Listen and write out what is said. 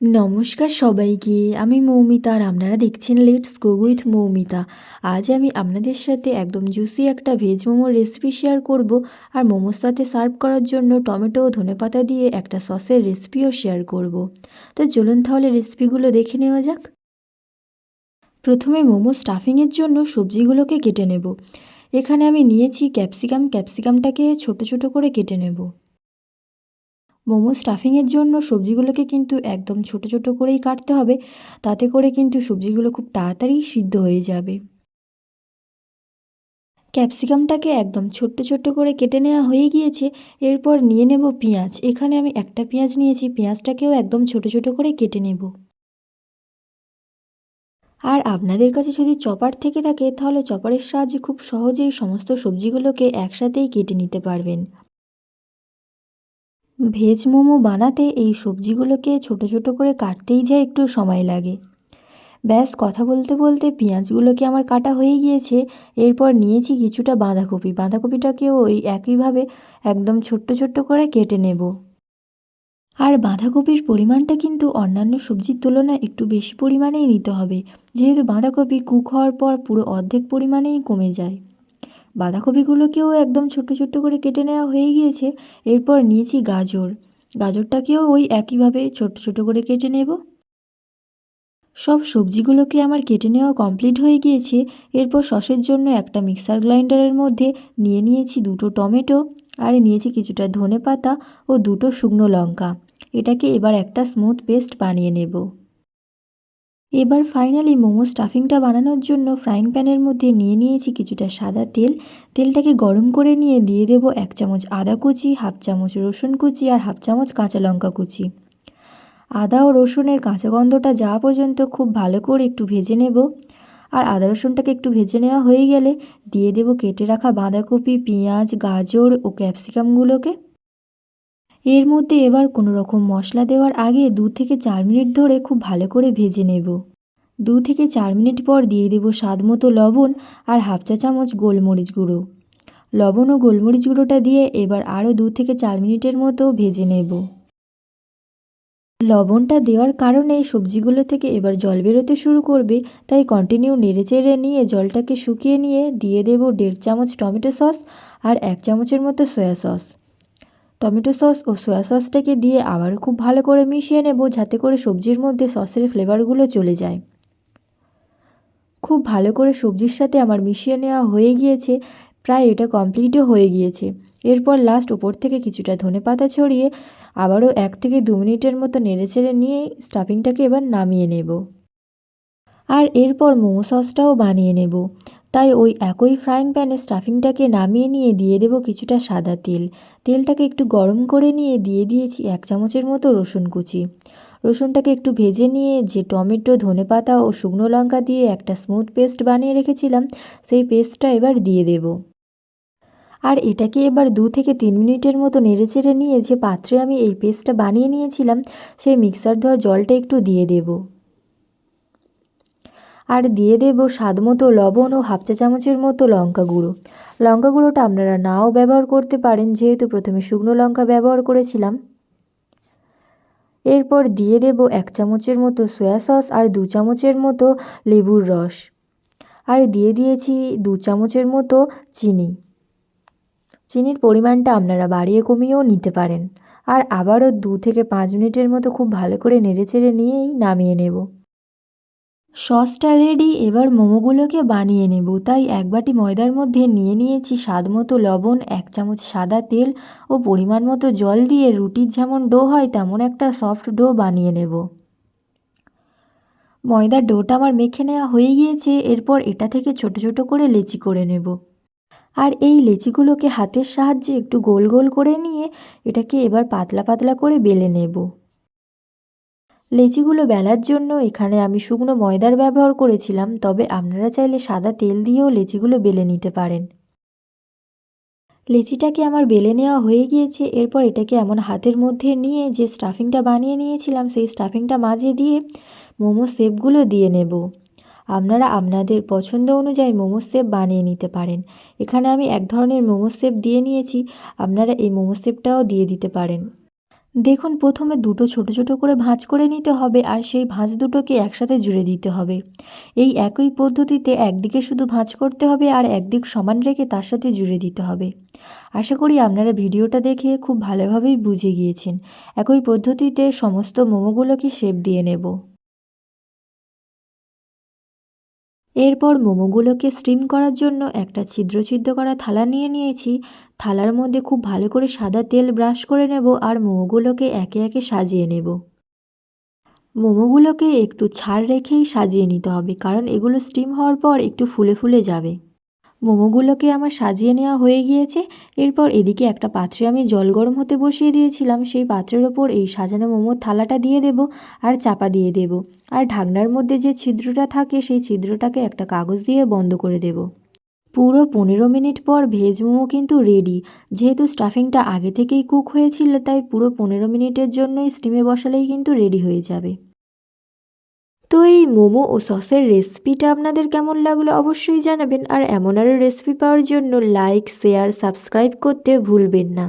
নমস্কার সবাইকে, আমি মৌমিতা আর আপনারা দেখছেন লেটস গো উইথ মৌমিতা। আজ আমি আপনাদের সাথে একদম জুসি একটা ভেজ মোমোর রেসিপি শেয়ার করব আর মোমোর সাথে সার্ভ করার জন্য টমেটো ও ধনেপাতা দিয়ে একটা সসের রেসিপিও শেয়ার করব। তো চলুন তাহলে রেসিপিগুলো দেখে নেওয়া যাক। প্রথমে মোমো স্টাফিংয়ের জন্য সবজিগুলোকে কেটে নেব। এখানে আমি নিয়েছি ক্যাপসিকাম ক্যাপসিকামটাকে ছোট ছোট করে কেটে নেব। মোমো স্টাফিংয়ের জন্য সবজিগুলোকে কিন্তু একদম ছোট ছোট করেই কাটতে হবে। তাতে করে কিন্তু সবজিগুলো খুব তাড়াতাড়ি সিদ্ধ হয়ে যাবে। ক্যাপসিকামটাকে একদম ছোট্ট ছোট্ট করে কেটে নেওয়া হয়ে গিয়েছে। এরপর নিয়ে নেব পেঁয়াজ। এখানে আমি একটা পেঁয়াজ নিয়েছি। পেঁয়াজটাকেও একদম ছোট ছোট করে কেটে নেব। আর আপনাদের কাছে যদি চপার থেকে থাকে, তাহলে চপারের সাহায্যে খুব সহজেই সমস্ত সবজিগুলোকে একসাথেই কেটে নিতে পারবেন। ভেজ মোমো বানাতে এই সবজিগুলোকে ছোটো ছোটো করে কাটতেই যা একটু সময় লাগে। ব্যাস, কথা বলতে বলতে পেঁয়াজগুলোকে আমার কাটা হয়ে গিয়েছে। এরপর নিয়েছি কিছুটা বাঁধাকপি। বাঁধাকপিটাকেও ওই একইভাবে একদম ছোট্ট ছোট্ট করে কেটে নেব। আর বাঁধাকপির পরিমাণটা কিন্তু অন্যান্য সবজির তুলনায় একটু বেশি পরিমাণেই নিতে হবে। যেহেতু বাঁধাকপি কুক হওয়ার পর পুরো অর্ধেক পরিমাণেই কমে যায়। বাঁধাকপিগুলোকেও একদম ছোট্ট ছোট্ট করে কেটে নেওয়া হয়ে গিয়েছে। এরপর নিয়েছি গাজর। গাজরটাকেও ওই একইভাবে ছোট ছোট করে কেটে নেব। সব সবজিগুলোকে আমার কেটে নেওয়া কমপ্লিট হয়ে গিয়েছে। এরপর সসের জন্য একটা মিক্সার গ্রাইন্ডারের মধ্যে নিয়ে নিয়েছি দুটো টমেটো, আর নিয়েছি কিছুটা ধনে পাতা ও দুটো শুকনো লঙ্কা। এটাকে এবার একটা স্মুথ পেস্ট বানিয়ে নেব। এবার ফাইনালি মোমো স্টাফিংটা বানানোর জন্য ফ্রাইং প্যানের মধ্যে নিয়ে নিয়েছি কিছুটা সাদা তেল। তেলটাকে গরম করে নিয়ে দিয়ে দেবো এক চামচ আদা কুচি, হাফ চামচ রসুন কুচি আর হাফ চামচ কাঁচা লঙ্কা কুচি। আদা ও রসুনের কাঁচা গন্ধটা যাওয়া পর্যন্ত খুব ভালো করে একটু ভেজে নেব। আর আদা রসুনটাকে একটু ভেজে নেওয়া হয়ে গেলে দিয়ে দেবো কেটে রাখা বাঁধাকপি, পেঁয়াজ, গাজর ও ক্যাপসিকামগুলোকে এর মধ্যে এবার কোনো রকম মশলা দেওয়ার আগে দু থেকে চার মিনিট ধরে খুব ভালো করে ভেজে নেব। দু থেকে চার মিনিট পর দিয়ে দেব স্বাদ মতো লবণ আর হাফ চা চামচ গোলমরিচ গুঁড়ো। লবণ ও গোলমরিচ গুঁড়োটা দিয়ে এবার আরও দু থেকে চার মিনিটের মতো ভেজে নেব। লবণটা দেওয়ার কারণে সবজিগুলো থেকে এবার জল বেরোতে শুরু করবে, তাই কন্টিনিউ নেড়ে চেড়ে নিয়ে জলটাকে শুকিয়ে নিয়ে দিয়ে দেব দেড় চামচ টমেটো সস আর এক চামচের মতো সয়া সস। টমেটো সস ও সয়া সসটাকে দিয়ে আবারও খুব ভালো করে মিশিয়ে নেব যাতে করে সবজির মধ্যে সসের ফ্লেভারগুলো চলে যায়। খুব ভালো করে সবজির সাথে আমার মিশিয়ে নেওয়া হয়ে গিয়েছে, প্রায় এটা কমপ্লিটও হয়ে গিয়েছে। এরপর লাস্ট ওপর থেকে কিছুটা ধনে পাতা ছড়িয়ে আবারও এক থেকে দু মিনিটের মতো নেড়েচেড়ে নিয়ে স্টাফিংটাকে এবার নামিয়ে নেব। আর এরপর মোমো সসটাও বানিয়ে নেব। তাই ওই একই ফ্রাইং প্যানে স্টাফিংটাকে নামিয়ে নিয়ে দিয়ে দেবো কিছুটা সাদা তেল। তেলটাকে একটু গরম করে নিয়ে দিয়ে দিয়েছি এক চামচের মতো রসুন কুচি। রসুনটাকে একটু ভেজে নিয়ে যে টমেটো, ধনেপাতা ও শুকনো লঙ্কা দিয়ে একটা স্মুথ পেস্ট বানিয়ে রেখেছিলাম, সেই পেস্টটা এবার দিয়ে দেব। আর এটাকে এবার দু থেকে তিন মিনিটের মতো নেড়েচেড়ে নিয়ে যে পাত্রে আমি এই পেস্টটা বানিয়ে নিয়েছিলাম, সেই মিক্সার ধোয়ার জলটা একটু দিয়ে দেবো। আর দিয়ে দেব স্বাদ মতো লবণ ও হাফ চা চামচের মতো লঙ্কা গুঁড়ো। লঙ্কা গুঁড়োটা আপনারা নাও ব্যবহার করতে পারেন, যেহেতু প্রথমে শুকনো লঙ্কা ব্যবহার করেছিলাম। এরপর দিয়ে দেব এক চামচের মতো সয়া সস আর দু চামচের মতো লেবুর রস। আর দিয়ে দিয়েছি দু চামচের মতো চিনি। চিনির পরিমাণটা আপনারা বাড়িয়ে কমিয়েও নিতে পারেন। আর আবারও দু থেকে পাঁচ মিনিটের মতো খুব ভালো করে নেড়েচেড়ে নিয়েই নামিয়ে নেব। সসটা রেডি, এবার মোমোগুলোকে বানিয়ে নেব। তাই এক বাটি ময়দার মধ্যে নিয়ে নিয়েছি স্বাদ মতো লবণ, এক চামচ সাদা তেল ও পরিমাণ মতো জল দিয়ে রুটির যেমন ডো হয়, তেমন একটা সফট ডো বানিয়ে নেব। ময়দার ডোটা আমার মেখে নেওয়া হয়ে গিয়েছে, এরপর এটা থেকে ছোট ছোট করে লেচি করে নেব। আর এই লেচিগুলোকে হাতের সাহায্যে একটু গোল গোল করে নিয়ে এটাকে এবার পাতলা পাতলা করে বেলে নেব। লেচিগুলো বেলার জন্য এখানে আমি শুকনো ময়দার ব্যবহার করেছিলাম, তবে আপনারা চাইলে সাদা তেল দিয়েও লেচিগুলো বেলে নিতে পারেন। লেচিটাকে আমার বেলে নেওয়া হয়ে গিয়েছে, এরপর এটাকে এমন হাতের মধ্যে নিয়ে যে স্টাফিংটা বানিয়ে নিয়েছিলাম, সেই স্টাফিংটা মাঝে দিয়ে মোমো শেপগুলো দিয়ে নেব। আপনারা আপনাদের পছন্দ অনুযায়ী মোমো শেপ বানিয়ে নিতে পারেন। এখানে আমি এক ধরনের মোমো শেপ দিয়ে নিয়েছি, আপনারা এই মোমো শেপটাও দিয়ে দিতে পারেন। দেখুন, প্রথমে দুটো ছোট ছোট করে ভাঁজ করে নিতে হবে আর সেই ভাঁজ দুটোকে একসাথে জুড়ে দিতে হবে। এই একই পদ্ধতিতে একদিকে শুধু ভাঁজ করতে হবে আর একদিক সমান রেখে তার সাথে জুড়ে দিতে হবে। আশা করি আপনারা ভিডিওটা দেখে খুব ভালোভাবেই বুঝে গিয়েছেন। একই পদ্ধতিতে সমস্ত মোমোগুলোকে শেপ দিয়ে নেব। এরপর মোমোগুলোকে স্টিম করার জন্য একটা ছিদ্র ছিদ্র করা থালা নিয়ে নিয়েছি। থালার মধ্যে খুব ভালো করে সাদা তেল ব্রাশ করে নেব আর মোমোগুলোকে একে একে সাজিয়ে নেব। মোমোগুলোকে একটু ছাড় রেখেই সাজিয়ে নিতে হবে, কারণ এগুলো স্টিম হওয়ার পর একটু ফুলে ফুলে যাবে। মোমোগুলোকে আমার সাজিয়ে নেওয়া হয়ে গিয়েছে। এরপর এদিকে একটা পাত্রে আমি জল গরম হতে বসিয়ে দিয়েছিলাম। সেই পাত্রের ওপর এই সাজানো মোমোর থালাটা দিয়ে দেব আর চাপা দিয়ে দেব। আর ঢাকনার মধ্যে যে ছিদ্রটা থাকে, সেই ছিদ্রটাকে একটা কাগজ দিয়ে বন্ধ করে দেব। পুরো পনেরো মিনিট পর ভেজ মোমো কিন্তু রেডি। যেহেতু স্টাফিংটা আগে থেকেই কুক হয়েছিল, তাই পুরো পনেরো মিনিটের জন্যই স্টিমে বসালেই কিন্তু রেডি হয়ে যাবে। তো এই মোমো ও সসের রেসিপিটা আপনাদের কেমন লাগল অবশ্যই জানাবেন। আর এমন আরও রেসিপি পাওয়ার জন্য লাইক, শেয়ার, সাবস্ক্রাইব করতে ভুলবেন না।